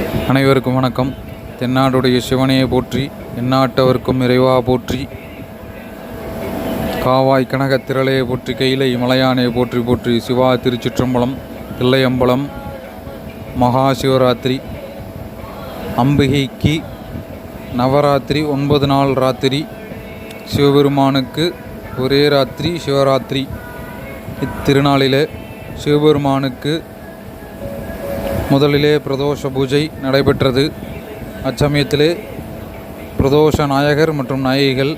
அனைவருக்கும் வணக்கம். தென்னாடுடைய சிவனையை போற்றி எந்நாட்டவர்க்கும் இறைவா போற்றி காவாய் கனக திரளையை போற்றி கைலை மலையானையை போற்றி போற்றி சிவா திருச்சிற்றம்பலம் தில்லையம்பலம் மகா சிவராத்திரி அம்பிகைக்கு நவராத்திரி ஒன்பது நாள் ராத்திரி சிவபெருமானுக்கு ஒரே ராத்திரி சிவராத்திரி. இத்திருநாளிலே சிவபெருமானுக்கு முதலிலே பிரதோஷ பூஜை நடைபெற்றது. அச்சமயத்திலே பிரதோஷ நாயகர் மற்றும் நாயகிகள்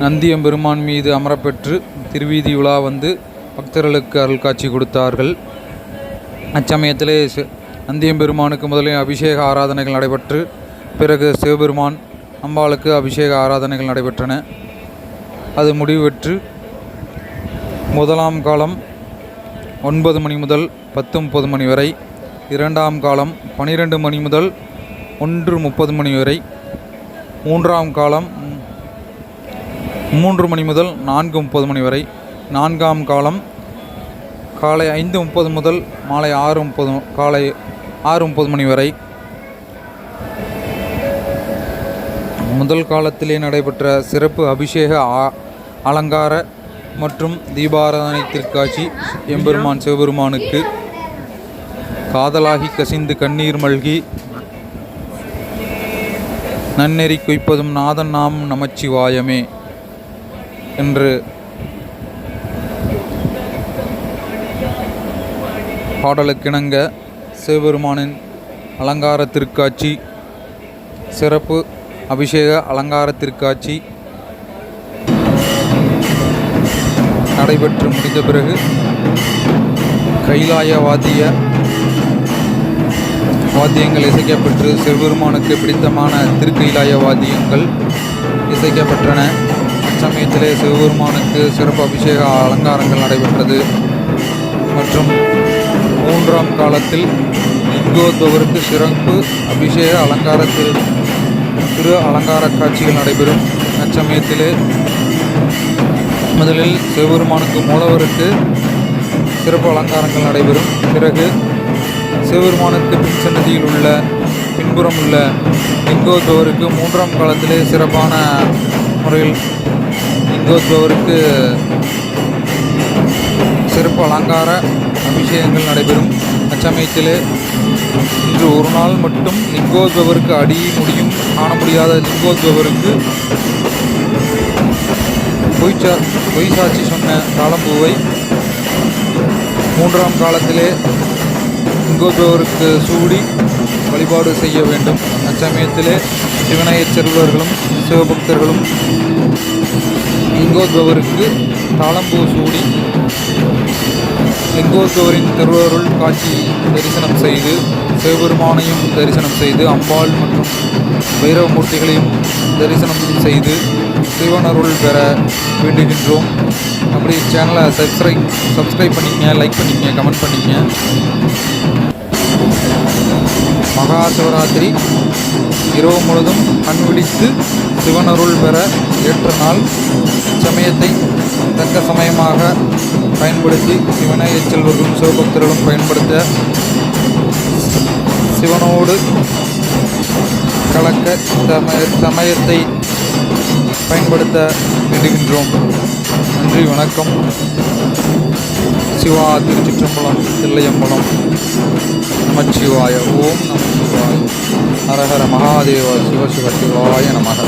நந்தியம்பெருமான் மீது அமரப்பெற்று திருவீதி உலா வந்து பக்தர்களுக்கு அருள் காட்சி கொடுத்தார்கள். அச்சமயத்திலே சி- நந்தியம்பெருமானுக்கு முதலில் அபிஷேக ஆராதனைகள் நடைபெற்று பிறகு சிவபெருமான் அம்பாளுக்கு அபிஷேக ஆராதனைகள் நடைபெற்றன. அது முடிவெற்று முதலாம் காலம் ஒன்பது மணி முதல் பத்து முப்பது மணி வரை இரண்டாம் காலம் பனிரெண்டு மணி முதல் ஒன்று முப்பது மணி வரை. மூன்றாம் காலம் மூன்று மணி முதல் நான்கு முப்பது மணி வரை. நான்காம் காலம் காலை ஐந்து முப்பது முதல் மாலை ஆறு முப்பது காலை ஆறு முப்பது மணி வரை. முதல் காலத்திலே நடைபெற்ற சிறப்பு அபிஷேக ஆ- அலங்கார மற்றும் தீபாராதனை திருக்காட்சி எம்பெருமான் சிவபெருமானுக்கு காதலாகி கசிந்து கண்ணீர் மல்கி நன்னெறி குய்ப்பதும் நாதன் நாம் நமச்சிவாயமே என்று பாடலுக்கிணங்க சிவபெருமானின் அலங்கார திருக்காட்சி சிறப்பு அபிஷேக அலங்கார திருக்காட்சி நடைபெற்று முடிந்த பிறகு கைலாயவாதிய வாத்தியங்கள் இசைக்கப்பெற்று சிறுபெருமானுக்கு பிடித்தமான திருக்கைலாய வாத்தியங்கள் இசைக்கப்பெற்றன. அச்சமயத்திலே சிவபெருமானுக்கு சிறப்பு அபிஷேக அலங்காரங்கள் நடைபெற்றது. மற்றும் மூன்றாம் காலத்தில் லிங்கோத்பவருக்கு சிறப்பு அபிஷேக அலங்கார திரு திரு அலங்கார காட்சிகள் நடைபெறும். அச்சமயத்திலே முதலில் சிவபெருமானுக்கு மூலவருக்கு சிறப்பு அலங்காரங்கள் நடைபெறும். பிறகு சிவபெருமானுக்கு பின் சன்னதியில் உள்ள பின்புறம் உள்ள லிங்கோத்பவருக்கு மூன்றாம் காலத்திலே சிறப்பான முறையில் லிங்கோத்பவருக்கு சிறப்பு அலங்கார அபிஷேகங்கள் நடைபெறும். அச்சமயத்திலே இன்று ஒரு நாள் மட்டும் லிங்கோத்பவருக்கு அடி முடியும் காண முடியாத லிங்கோத்பவருக்கு பொய்ச்சா பொய்சாட்சி சொன்ன தாளம்பூவை மூன்றாம் காலத்திலே லிங்கோத்பவருக்கு சூடி வழிபாடு செய்ய வேண்டும். அச்சமயத்திலே சிவனையச் செல்வர்களும் சிவபக்தர்களும் லிங்கோத்பவருக்கு தாளம்பூ சூடி லிங்கோத்பவரின் திருவருள் காட்சி தரிசனம் செய்து சிவபெருமானையும் தரிசனம் செய்து அம்பாள் மற்றும் பைரவமூர்த்திகளையும் தரிசனம் செய்து சிவனருள் பெற வேண்டுகின்றோம். அப்படி சேனலை சப்ஸ்கிரைப் சப்ஸ்கிரைப் பண்ணிக்கங்க லைக் பண்ணிக்கங்க கமெண்ட் பண்ணிக்கங்க. மகா சிவராத்திரி இரவு முழுதும் கண் விழித்து சிவனருள் பெற ஏற்ற நாள். சமயத்தை தக்க சமயமாக பயன்படுத்தி சிவனை செல்வர்களும் சிவபக்தர்களும் பயன்படுத்த சிவனோடு கலக்க சமய சமயத்தை பயன்படுத்த வேண்டுகின்றோம். நன்றி வணக்கம். சிவா திருச்சிற்றம்பலம் தில்லையம்பலம். நமச்சிவாய ஓம் நம சிவாய ஹரஹர மகாதேவ சிவ சிவ சிவாய நமக.